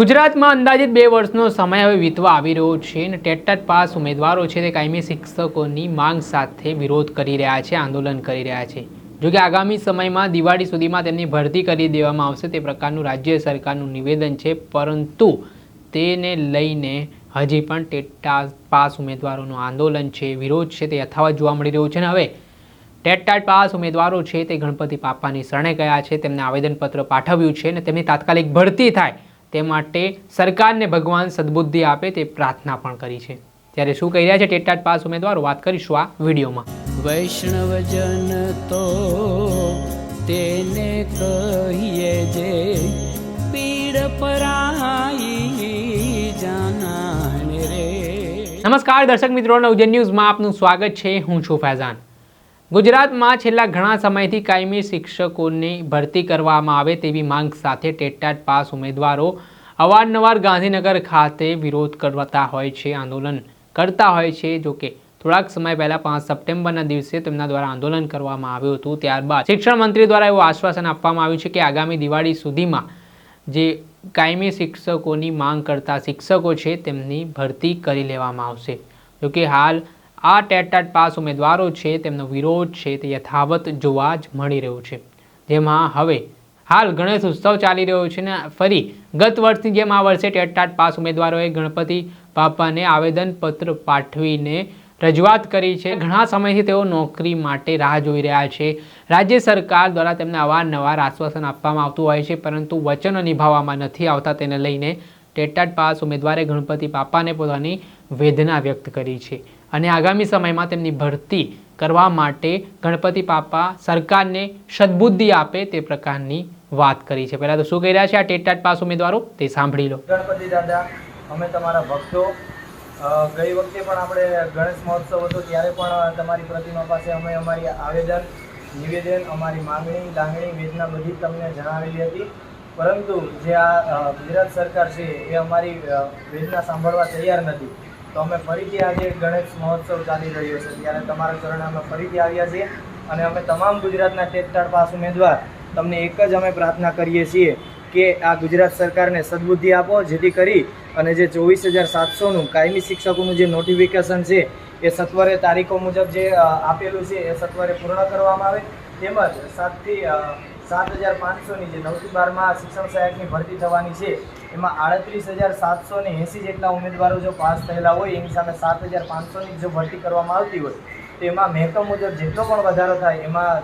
ગુજરાતમાં અંદાજિત બે વર્ષનો સમય હવે વીતવા આવી રહ્યો છે અને ટેટટાટ પાસ ઉમેદવારો છે તે કાયમી શિક્ષકોની માંગ સાથે વિરોધ કરી રહ્યા છે, આંદોલન કરી રહ્યા છે. જોકે આગામી સમયમાં દિવાળી સુધીમાં તેમની ભરતી કરી દેવામાં આવશે તે પ્રકારનું રાજ્ય સરકારનું નિવેદન છે, પરંતુ તેને લઈને હજી પણ ટેટા પાસ ઉમેદવારોનું આંદોલન છે, વિરોધ છે તે યથાવત જોવા મળી રહ્યો છે અને હવે ટેટટાટ પાસ ઉમેદવારો છે તે ગણપતિ બાપાની શરણે ગયા છે, તેમને આવેદનપત્ર પાઠવ્યું છે અને તેમની તાત્કાલિક ભરતી થાય તે માટે સરકારને ભગવાન સદબુદ્ધિ આપે તે પ્રાર્થના પણ કરી છે. ત્યારે શું કહી રહ્યા છે ટેટાટ પાસ ઉમેદવારો? વાત કરીશું આ વિડીયોમાં. વૈષ્ણવજન તો તેને કહીએ જે પીડ પરાઈ જાનાને રે. નમસ્કાર દર્શક મિત્રો નવજન ન્યૂઝમાં આપનું સ્વાગત છે. હું છું ફૈઝાન. ગુજરાતમાં છેલ્લા ઘણા સમયથી કાયમી શિક્ષકોની ભરતી કરવામાં આવે તેવી માંગ સાથે ટેટટાટ પાસ ઉમેદવારો અવારનવાર ગાંધીનગર ખાતે વિરોધ કરતા હોય છે, આંદોલન કરતા હોય છે. જોકે થોડાક સમય પહેલાં પાંચ સપ્ટેમ્બરના દિવસે તેમના દ્વારા આંદોલન કરવામાં આવ્યું હતું. ત્યારબાદ શિક્ષણ મંત્રી દ્વારા એવું આશ્વાસન આપવામાં આવ્યું છે કે આગામી દિવાળી સુધીમાં જે કાયમી શિક્ષકોની માંગ કરતા શિક્ષકો છે, તેમની ભરતી કરી લેવામાં આવશે. જોકે હાલ આ ટેટટાટ પાસ ઉમેદવારો છે, તેમનો વિરોધ છે, તે યથાવત જોવા જ મળી રહ્યો છે. જેમાં હવે હાલ ગણેશ ઉત્સવ ચાલી રહ્યો છે ને ફરી ગત વર્ષની જેમ આ વર્ષે ટેટટાટ પાસ ઉમેદવારોએ ગણપતિ બાપાને આવેદનપત્ર પાઠવીને રજૂઆત કરી છે. ઘણા સમયથી તેઓ નોકરી માટે રાહ જોઈ રહ્યા છે. રાજ્ય સરકાર દ્વારા તેમને અવારનવાર આશ્વાસન આપવામાં આવતું હોય છે, પરંતુ વચનો નિભાવવામાં નથી આવતા તેને લઈને ટેટાટ પાસ ઉમેદવારે ગણપતિ બાપાને પોતાની વેદના વ્યક્ત કરી છે. અને આગામી સમયમાં તેમની ભરતી કરવા માટે ગણપતિ બાપા સરકારને સદબુદ્ધિ આપે તે પ્રકારની વાત કરી છે. પહેલાં તો શું કહી રહ્યા છે આ ટેટાટ પાસ ઉમેદવારો? તે સાંભળી લો. ગણપતિ દાદા, અમે તમારા ભક્તો. ગઈ વખતે પણ આપણે ગણેશ મહોત્સવ હતો, ત્યારે પણ તમારી પ્રતિમા પાસે અમે અમારી આવેદન, નિવેદન, અમારી માંગણી લાગણી વેદના બધી તમને જણાવેલી હતી. પરંતુ જે આ ગુજરાત સરકાર છે, એ અમારી વેદના સાંભળવા તૈયાર નથી. તો અમે ફરીથી આજે ગણેશ મહોત્સવ ચાલી રહ્યો છે. ત્યારે તમારા ચરણે અમે ફરીથી આવ્યા છીએ અને અમે તમામ ગુજરાતના ટેટટાળ પાસ ઉમેદવાર તમને એક જ અમે પ્રાર્થના કરીએ છીએ કે આ ગુજરાત સરકારને સદબુદ્ધિ આપો, જેથી કરી અને જે ચોવીસ હજાર સાતસોનું કાયમી શિક્ષકોનું જે નોટિફિકેશન છે, એ સત્વરે તારીખો મુજબ જે આપેલું છે, એ સત્વરે પૂર્ણ કરવામાં આવે. તેમજ સાતથી સાત હજાર પાંચસોની જે નવથી બારમાં શિક્ષણ સહાયકની ભરતી થવાની છે, એમાં આડત્રીસ હજાર સાતસો એંસી જેટલા ઉમેદવારો જો પાસ થયેલા હોય, એની સામે સાત હજાર પાંચસોની જો ભરતી કરવામાં આવતી હોય તો મહેતો મુજબ જેટલો પણ વધારો થાય, એમાં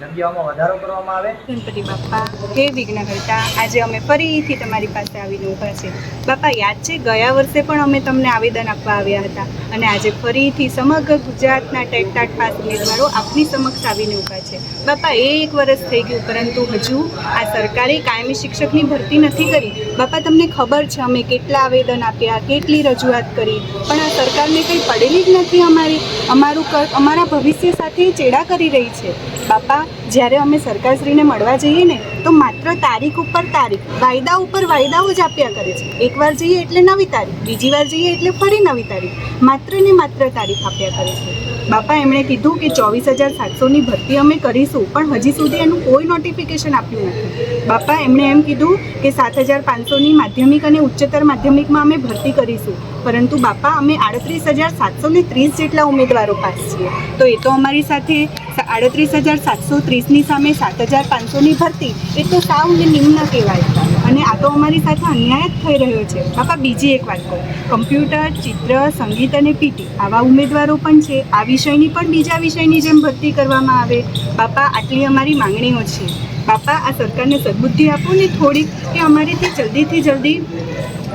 જગ્યાઓમાં વધારો કરવામાં આવે. ગણપતિ બાપા, હે કરતા આજે અમે ફરીથી તમારી પાસે આવીને ઊભા છે. બાપા, યાદ છે, ગયા વર્ષે પણ અમે તમને આવેદન આપવા આવ્યા હતા અને આજે ફરીથી સમગ્ર ગુજરાતના ટેટટાટ પાસ ઉમેદવારો આપની સમક્ષ આવીને ઊભા છે. બાપા, એ એક વર્ષ થઈ ગયું, પરંતુ હજુ આ સરકારે કાયમી શિક્ષકની ભરતી નથી કરી. બાપા, તમને ખબર છે, અમે કેટલા આવેદન આપ્યા, કેટલી રજૂઆત કરી, પણ આ સરકારને કંઈ પડેલી જ નથી અમારી, અમારું અમારા ભવિષ્ય સાથે ચેડા કરી રહી છે. બાપા, જ્યારે અમે સરકારશ્રીને મળવા જઈએ ને, તો માત્ર તારીખ ઉપર તારીખ, વાયદા ઉપર વાયદાઓ જ આપ્યા કરે છે. એકવાર જઈએ એટલે નવી તારીખ, બીજી વાર જઈએ એટલે ફરી નવી તારીખ, માત્ર ને માત્ર તારીખ આપ્યા કરે છે. બાપા, એમણે કીધું કે ચોવીસ હજાર સાતસોની ભરતી અમે કરીશું, પણ હજી સુધી એનું કોઈ નોટિફિકેશન આપ્યું નથી. બાપા, એમણે એમ કીધું કે સાત હજાર પાંચસોની માધ્યમિક અને ઉચ્ચતર માધ્યમિકમાં અમે ભરતી કરીશું. પરંતુ બાપા, અમે આડત્રીસ હજાર સાતસો ને ત્રીસ જેટલા ઉમેદવારો પાસ છીએ. તો એ તો અમારી સાથે આડત્રીસ હજાર સાતસો ત્રીસની સામે સાત હજાર પાંચસોની ભરતી, એ તો સાવ ને નિમ્ન કહેવાય. અને આ તો અમારી સાથે અન્યાય જ થઈ રહ્યો છે. બાપા, બીજી એક વાત કહું કમ્પ્યુટર, ચિત્ર, સંગીત અને પીટી આવા ઉમેદવારો પણ છે. આ વિષયની પણ બીજા વિષયની જેમ ભરતી કરવામાં આવે. બાપા, આટલી અમારી માંગણીઓ છે. બાપા, આ સરકારને સદબુદ્ધિ આપો ને થોડીક, કે અમારીથી જલ્દીથી જલ્દી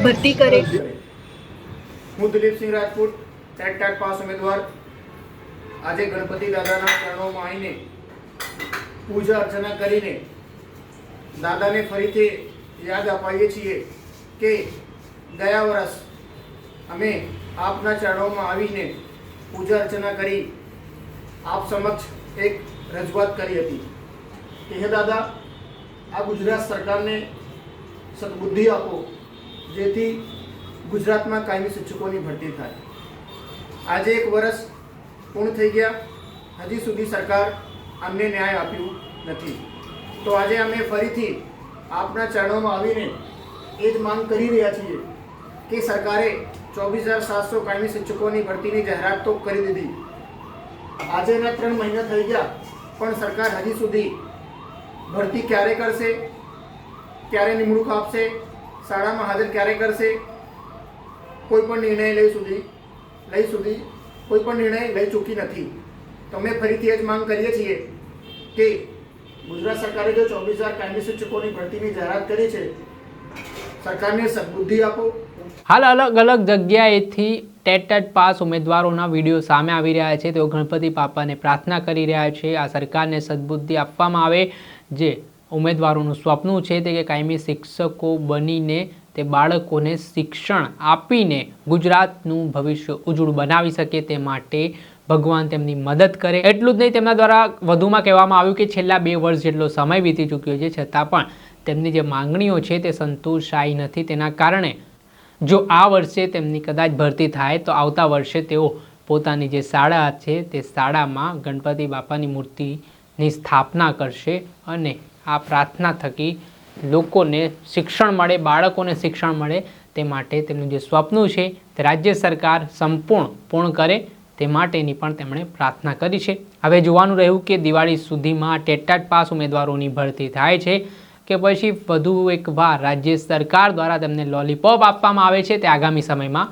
ભરતી કરે. હું Dilipsinh Rajput TET TET pass ઉમેદવાર. આજે ગણપતિ દાદાના ચરણોમાં આવીને પૂજા અર્ચના કરીને દાદાને ફરીથી યાદ અપાવીએ છીએ કે ગયા વર્ષ અમે આપના ચરણોમાં આવીને પૂજા અર્ચના કરી આપ સમક્ષ એક રજૂઆત કરી હતી. કે હે દાદા, આ ગુજરાત સરકારને સદબુદ્ધિ આપો, જેથી ગુજરાતમાં કાયમી શિક્ષકોની ભરતી થાય. આજે એક વર્ષ પૂર્ણ થઈ ગયા. હજી સુધી સરકાર અમને ન્યાય આપ્યું નથી. તો આજે અમે ફરીથી આપના ચરણોમાં આવીને એ જ માંગ કરી રહ્યા છીએ કે સરકારે ચોવીસ હજાર સાતસો કાયમી શિક્ષકોની ભરતીની જાહેરાત તો કરી દીધી. આજે એના ત્રણ મહિના થઈ ગયા, પણ સરકાર હજી સુધી ભરતી ક્યારે કરશે? ક્યારે નિમણૂક આપશે? શાળામાં હાજર ક્યારે કરશે? કોઈ પણ નિર્ણય લઈ સુધી લઈ સુધી કોઈ પણ નિર્ણય લઈ ચૂકી નથી. તમે ફરીથી એ જ માંગ કરીએ છીએ કે ગુજરાત સરકારે જો ચોવીસ હજાર કાયમી શિક્ષકોની ભરતીની જાહેરાત કરી છે, સરકારને સદબુદ્ધિ આપો. હાલ અલગ અલગ જગ્યાએથી ટેટ ટેટ પાસ ઉમેદવારોના વીડિયો સામે આવી રહ્યા છે. તેઓ ગણપતિ બાપાને પ્રાર્થના કરી રહ્યા છે. આ સરકારને સદબુદ્ધિ આપવામાં આવે. જે ઉમેદવારોનું સ્વપ્ન છે તે કે કાયમી શિક્ષકો બનીને તે બાળકોને શિક્ષણ આપીને ગુજરાતનું ભવિષ્ય ઉજળું બનાવી શકે તે માટે ભગવાન તેમની મદદ કરે. એટલું જ નહીં, તેમના દ્વારા વધુમાં કહેવામાં આવ્યું કે છેલ્લા બે વર્ષ જેટલો સમય વીતી ચૂક્યો છે, છતાં પણ તેમની જે માંગણીઓ છે તે સંતોષાઈ નથી. તેના કારણે જો આ વર્ષે તેમની કદાચ ભરતી થાય, તો આવતા વર્ષે તેઓ પોતાની જે શાળા છે તે શાળામાં ગણપતિ બાપાની મૂર્તિની સ્થાપના કરશે અને આ પ્રાર્થના થકી લોકોને શિક્ષણ મળે, બાળકોને શિક્ષણ મળે તે માટે તેમનું જે સ્વપ્ન છે તે રાજ્ય સરકાર સંપૂર્ણ પૂર્ણ કરે તે માટેની પણ તેમણે પ્રાર્થના કરી છે. હવે જોવાનું રહ્યું કે દિવાળી સુધીમાં ટેટાટ પાસ ઉમેદવારોની ભરતી થાય છે કે પછી વધુ એક વાર રાજ્ય સરકાર દ્વારા તેમને લોલીપોપ આપવામાં આવે છે તે આગામી સમયમાં